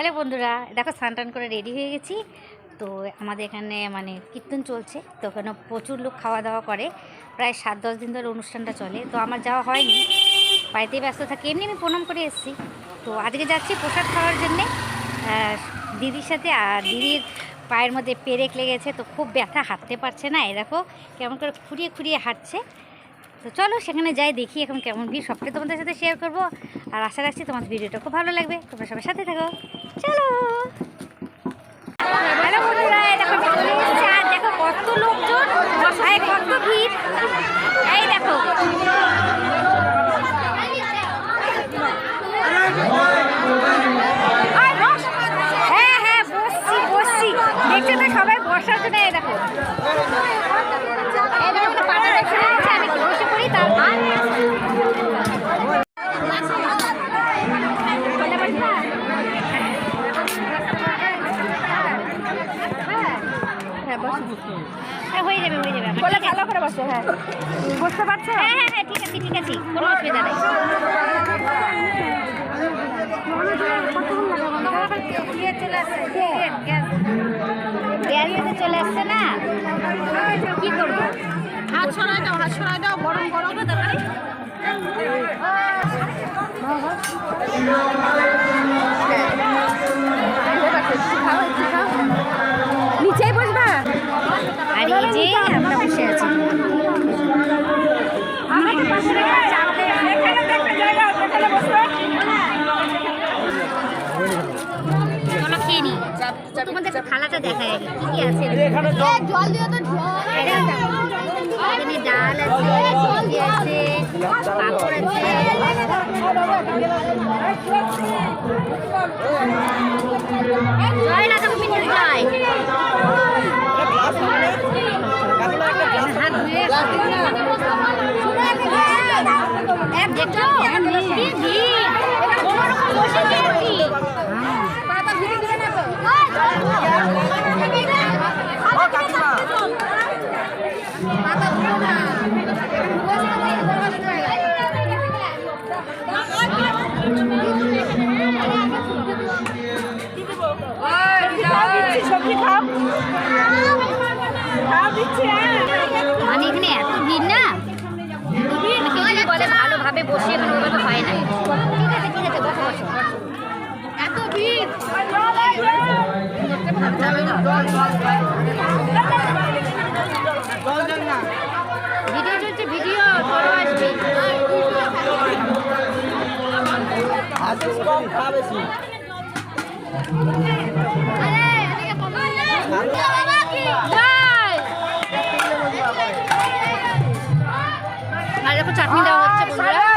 Hello বন্ধুরা, দেখো স্নান টান করে রেডি হয়ে গেছি। তো আমাদের এখানে মানে কীর্তন চলছে, তো ওখানে প্রচুর লোক খাওয়া দাওয়া করে। প্রায় সাত দশ দিন ধরে অনুষ্ঠানটা চলে। তো আমার যাওয়া হয়নি, বাড়িতেই ব্যস্ত থাকি। এমনি আমি প্রণাম করে এসেছি। তো আজকে যাচ্ছি প্রসাদ খাওয়ার জন্যে। দিদির সাথে আর দিদির পায়ের মধ্যে পেরেক লেগেছে, তো খুব ব্যথা, হাঁটতে পারছে না। এ দেখো কেমন করে খুঁড়িয়ে খুঁড়িয়ে হাঁটছে। তো চলো সেখানে যাই, দেখি এখন কেমন ভিড় সবটাই তোমাদের সাথে শেয়ার করব। আর আশা রাখছি তোমাদের ভিডিওটা খুব ভালো লাগবে। তোমরা সবার সাথে থাকো। চলো। দেখো কত লোকজন। এই দেখো এই বস। হ্যাঁ হ্যাঁ বসছি বসছি দেখছ তো সবাই বসার জন্য এই দেখো এই দেখো পাটা রেখে দিয়েছে, আমি একটু বসে পড়ি তারপর হ্যাঁ বসো হ্যাঁ হয়ে যাবে হয়ে যাবে আমার বলে ঠিক বসো হ্যাঁ। বুঝতে পারছ? হ্যাঁ হ্যাঁ হ্যাঁ ঠিক আছে ঠিক আছে কোনো অসুবিধা নেই। গ্যাস চলে আসছে না। কি করব? হাত সরাই দাও হাত সরাই দাও গরম গরম। তরকারি নিচেই তোমাদের থালাটা দেখায় কি কি আছে? জল দিও তো এখানে ডাল আছে সবজি আছে পাঁপড় আছে। জয় রাধা গোবিন্দ জয় হাত ধুয়ে এক দেখছ কি ভিড়? কোনো রকম বসে আর দেখো চাটনি দেওয়া হচ্ছে বন্ধুরা।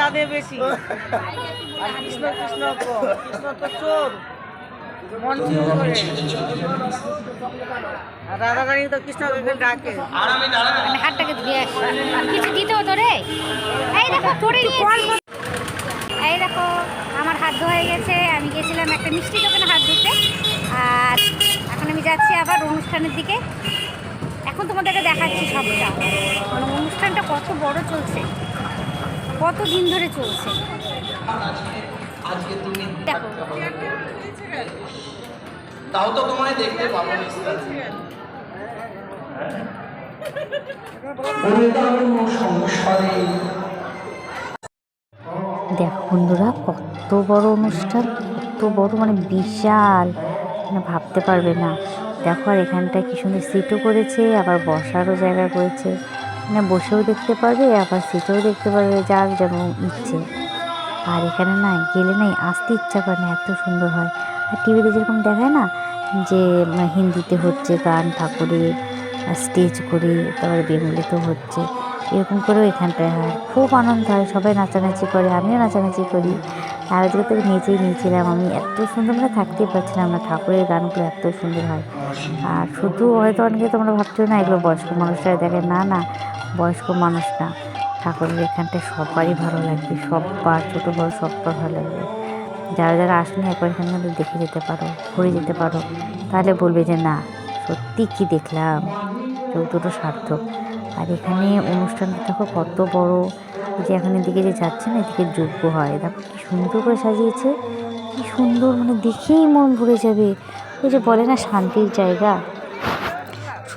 রাধে বেশি। আর কৃষ্ণ কৃষ্ণ কৃষ্ণ তো চোর। মন চুর করে। রাধা রানী তো কৃষ্ণকে ডাকে। আমি হাতটাকে ধুয়ে আসি। কিছু দিতে হতো রে? এই দেখো এই দেখো আমার হাত ধোয়া গেছে। আমি গেছিলাম একটা মিষ্টি দোকানে হাত ধুতে। আর এখন আমি যাচ্ছি আবার অনুষ্ঠানের দিকে। এখন তোমাদেরকে দেখাচ্ছি সবটা। মানে অনুষ্ঠানটা কত বড় চলছে। কত দিন ধরে চলছে? দেখো। তাও তো তোমায় দেখতে পাবো দেখো বন্ধুরা কত বড় অনুষ্ঠান কত বড় মানে বিশাল। মানে ভাবতে পারবে না। দেখো আর এখানটায় কি সুন্দর সিটও করেছে আবার বসারও জায়গা করেছে। মানে বসেও দেখতে পারবে আবার সিটেও দেখতে পারবে যার যেমন ইচ্ছে। আর এখানে না, গেলে নাই আসতে ইচ্ছা করে না, এত সুন্দর হয়। আর টিভিতে যেরকম দেখায় না, যে হিন্দিতে হচ্ছে গান ঠাকুরের স্টেজ করে, তারপরে বেঙ্গলিতেও হচ্ছে, এরকম করেও এখানটায় হয়। খুব আনন্দ হয়, সবাই নাচানাচি করে, আমিও নাচানাচি করি। আর আজকে তো নিচেই নিয়েছিলাম আমি এত সুন্দর মানে থাকতেই পারছিলাম না ঠাকুরের গানগুলো এত সুন্দর হয়। আর শুধু হয়তো অনেকে তোমরা ভাবছ না, এগুলো বয়স্ক মানুষরা দেখে? না না বয়স্ক মানুষ না। ঠাকুরের এখানটায় সবারই ভালো লাগবে সবার ছোটো বড় সবার ভালো লাগবে যারা যারা আসেনি, একবার এখানে দেখে যেতে পারো, ঘুরে যেতে পারো। তাহলে বলবে যে, না, সত্যি কি দেখলাম? চোখ দুটো সার্থক। আর এখানে অনুষ্ঠানটা দেখো কত বড়। যে এখন এদিকে যে যাচ্ছে না, এদিকে যোগ্য হয়। দেখো কি সুন্দর করে সাজিয়েছে। কি সুন্দর মানে দেখেই মন ভরে যাবে। ওই যে বলে না, শান্তির জায়গা।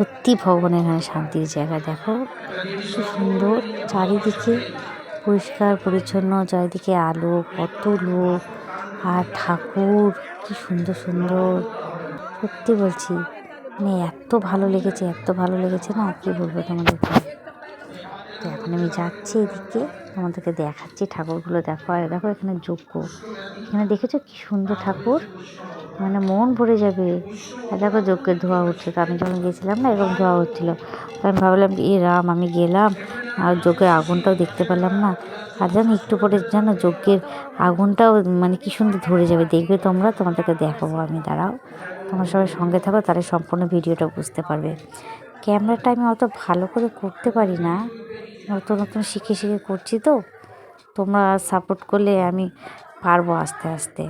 সত্যি ভগবানের এখানে শান্তির জায়গা, দেখো। কি সুন্দর চারিদিকে পরিষ্কার, পরিচ্ছন্ন, চারিদিকে আলো, কত লোক আর ঠাকুর, কি সুন্দর সুন্দর। সত্যি বলছি মানে এত ভালো লেগেছে, এত ভালো লেগেছে না, কি বলব তোমাদেরকে? তো এখন আমি যাচ্ছি এদিকে, তোমাদেরকে দেখাচ্ছি ঠাকুরগুলো, দেখো, আর দেখো এখানে যোগ্য এখানে দেখেছ কি সুন্দর ঠাকুর? মানে মন ভরে যাবে। আর দেখো যজ্ঞের ধোয়া তো আমি যখন গেছিলাম না, এরকম ধোয়া হচ্ছিল আমি ভাবলাম এ রাম, আমি গেলাম। আর যজ্ঞের আগুনটাও দেখতে পেলাম না। আর জানো, একটু পরে জানো যজ্ঞের আগুনটাও মানে কি সুন্দর ধরে যাবে। দেখবে তোমরা, তোমাদেরকে দেখাবো আমি, দাঁড়াও। তোমরা সবাই সঙ্গে থাকো, তাহলে সম্পূর্ণ ভিডিওটা বুঝতে পারবে। ক্যামেরাটা আমি অত ভালো করে করতে পারি না। নতুন নতুন শিখে শিখে করছি তো। তোমরা সাপোর্ট করলে আমি পারব আস্তে আস্তে।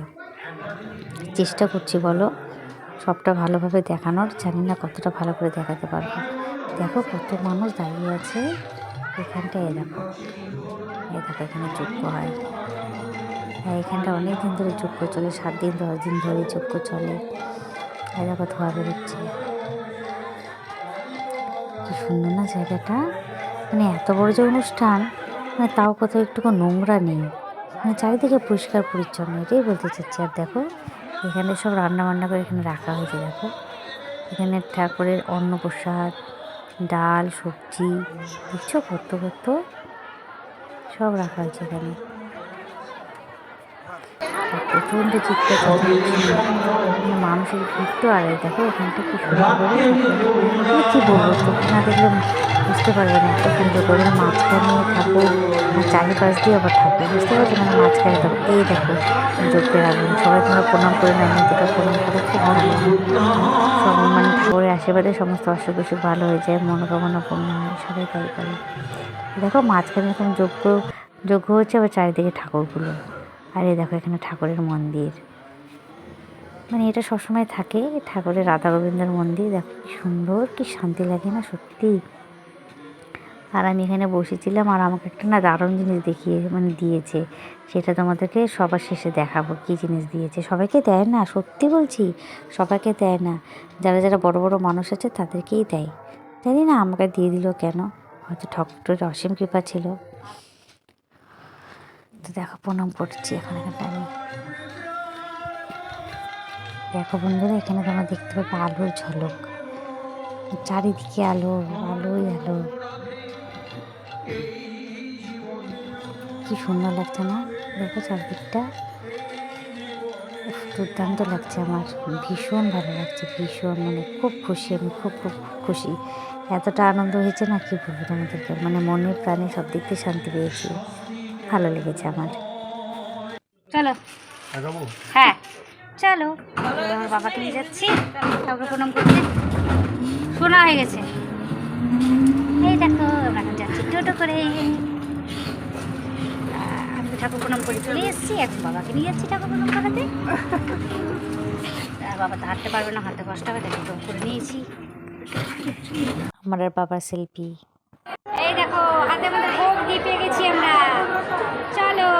চেষ্টা করছি বলো, সবটা ভালোভাবে দেখানোর, জানি না কতটা ভালো করে দেখাতে পারব। দেখো কত মানুষ দাঁড়িয়ে আছে এখানটায় এ দেখো। এ দেখো এখানে যোগ্য হয়। হ্যাঁ এখানটা অনেক দিন ধরে যোগ্য চলে, সাত দিন, দশ দিন ধরে যোগ্য চলে। এই দেখো ধোয়া বেরোচ্ছে। কি সুন্দর না জায়গাটা। মানে এত বড় যে অনুষ্ঠান মানে তাও কোথাও একটুকু নোংরা নেই। মানে চারিদিকে পরিষ্কার পরিচ্ছন্ন, এটাই বলতে চাচ্ছি। আর দেখো এখানে সব রান্না বান্না করে এখানে রাখা হয়েছে, দেখো এখানে ঠাকুরের অন্নপ্রসাদ, ডাল, সবজি দেখছ কত কত সব রাখা হয়েছে এখানে প্রচণ্ড চিৎকার। মানে মানুষের ভিড় তো আর দেখো, এখানটা কি সুন্দর বলব না দেখলে বুঝতে পারবে না, এত সুন্দর করে মাঝখানে চারিপাশ দিয়ে আবার ঠাকুর। বুঝতে পারছ মানে মাঝখানে দেখো এই দেখো যজ্ঞের আগুন। সবাই তোমরা প্রণাম করে নাও, নিজেকে প্রণাম করে, খুব ভালো লাগে। সব মানে ঠাকুরের আশীর্বাদে সমস্ত অসুখ বিসুখ ভালো হয়ে যায়, মনোকামনা পূর্ণ হয়, সবাই তাই করে। দেখো, মাঝখানে এরকম যজ্ঞ যজ্ঞ হচ্ছে আবার চারিদিকে ঠাকুরগুলো। আর এই দেখো, এখানে ঠাকুরের মন্দির। মানে এটা সবসময় থাকে, ঠাকুরের রাধা গোবিন্দর মন্দির। দেখো, কি সুন্দর, কি শান্তি লাগে না সত্যি আর আমি এখানে বসেছিলাম আর আমাকে একটা না দারুণ জিনিস দেখিয়ে মানে দিয়েছে। সেটা তোমাদেরকে সবার শেষে দেখাবো কী জিনিস দিয়েছে। সবাইকে দেয় না, সত্যি বলছি, সবাইকে দেয় না। যারা যারা বড় বড় মানুষ আছে তাদেরকেই দেয়। জানি না আমাকে দিয়ে দিল কেন, হয়তো ঠাকুরের অসীম কৃপা ছিল। তো দেখো, প্রণাম করছি এখন এখানটা আমি। দেখো বন্ধুরা, এখানে তোমরা দেখতে পাবে আলোর ঝলক। চারিদিকে আলো, আলোই আলো। কি সুন্দর লাগছে না? দেখো চারদিকটা। দুর্দান্ত লাগছে আমার। ভীষণ ভালো লাগছে ভীষণ। মানে খুব খুশি আমি খুব খুব খুশি। এতটা আনন্দ হয়েছে না? কি বলব তোমাদেরকে? মানে মনের প্রাণে সব দিক দিয়ে শান্তি পেয়েছি। ভালো লেগেছে আমার। চলো। হ্যাঁ চলো। আমার বাবাকে নিয়ে যাচ্ছি। ঠাকুর প্রণাম করতে। শোনা হয়ে গেছে এই দেখো আমরা এখন করে আমি তো ঠাকুর প্রণাম করে চলে এসেছি। এখন বাবাকে নিয়ে যাচ্ছি ঠাকুর প্রণাম করাতে। বাবা তো হাঁটতে পারবে না, হাঁটতে কষ্ট হবে, তাই টোটো করে নিয়েছি। আমার আর বাবার সেলফি। এই দেখো, হাতে আমাদের ভোগ দিয়ে পেয়ে গেছি আমরা। চলো।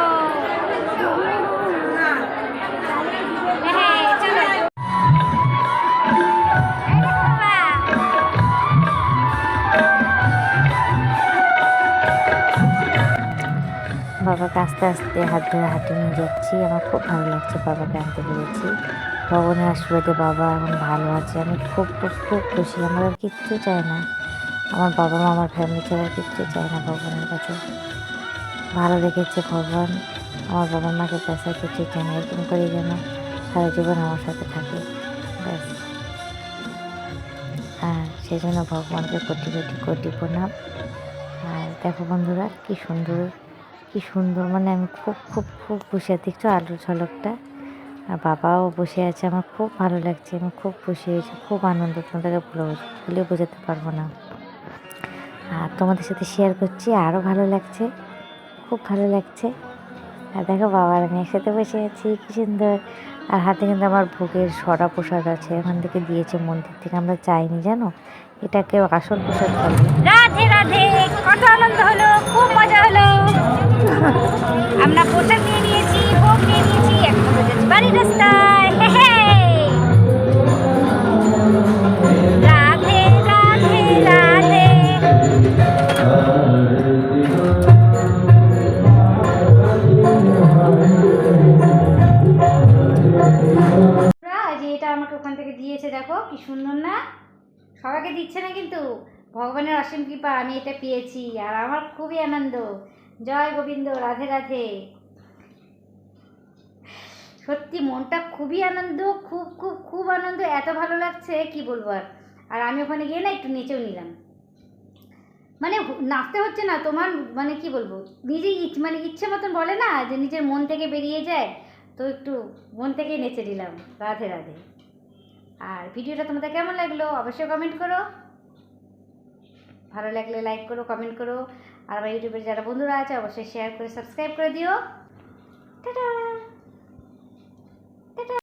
বাবাকে আস্তে আস্তে হাত ধরে হাঁটে নিয়ে যাচ্ছি। আমার খুব ভালো লাগছে বাবাকে আনতে পেরেছি। ভগবানের আশীর্বাদে বাবা এখন ভালো আছে। আমি খুব খুব খুব খুশি। আমার আর কিচ্ছু চাই না। আমার বাবা মা, আমার ফ্যামিলি ছাড়া কিচ্ছু চাই না ভগবানের কাছে। ভালো রেখেছে ভগবান। আমার বাবা মাকে পেশা কিছু চাই না। এরকম করেই যেন সারা জীবন আমার সাথে থাকে। ব্যাস। আর সেই জন্য ভগবানকে কোটি কোটি কোটি প্রণাম। আর দেখো বন্ধুরা, কি সুন্দর কি সুন্দর মানে আমি খুব খুব খুব খুশি আর দেখছ আলুর ঝলকটা। আর বাবাও বসে আছে, আমার খুব ভালো লাগছে, আমি খুব খুশি হয়েছি, খুব আনন্দ, তোমাদেরকে বলে বলে বোঝাতে পারব না। আর তোমাদের সাথে শেয়ার করছি আরও ভালো লাগছে, খুব ভালো লাগছে। আর দেখো বাবার আমি একসাথে বসে আছি, কি সুন্দর। আর হাতে কিন্তু আমার ভোগের সরা প্রসাদ আছে, এখান থেকে দিয়েছে মন্দির থেকে, আমরা চাইনি, জানো? এটাকে আসল প্রসাদ বলে কত আনন্দ হলো। রাস্তায়। রাধে রাধে রাধে। এটা আমাকে ওখান থেকে দিয়েছে, দেখো, কি সুন্দর না? সবাইকে দিচ্ছে না কিন্তু? ভগবানের অসীম কৃপা, আমি এটা পেয়েছি, আর আমার খুবই আনন্দ। জয় গোবিন্দ, রাধে রাধে। সত্যি মনটা খুবই আনন্দ, খুব খুব খুব আনন্দ। এত ভালো লাগছে, কি বলব আর? আর আমি ওখানে গিয়ে না একটু নেচেও নিলাম। মানে নাচতে হচ্ছে না, তোমার মানে কি বলব? ইচ- মানে ইচ্ছে মতন বলে না যে নিজের মন থেকে বেরিয়ে যায়, তো একটু মন থেকেই নেচে নিলাম, রাধে রাধে। আর ভিডিওটা তোমাদের কেমন লাগল? অবশ্যই কমেন্ট করো। ভালো লাগলে লাইক করো কমেন্ট করো। আর আমার ইউটিউবের যারা বন্ধুরা আছে, অবশ্যই শেয়ার করে সাবস্ক্রাইব করে দিও। টাটা!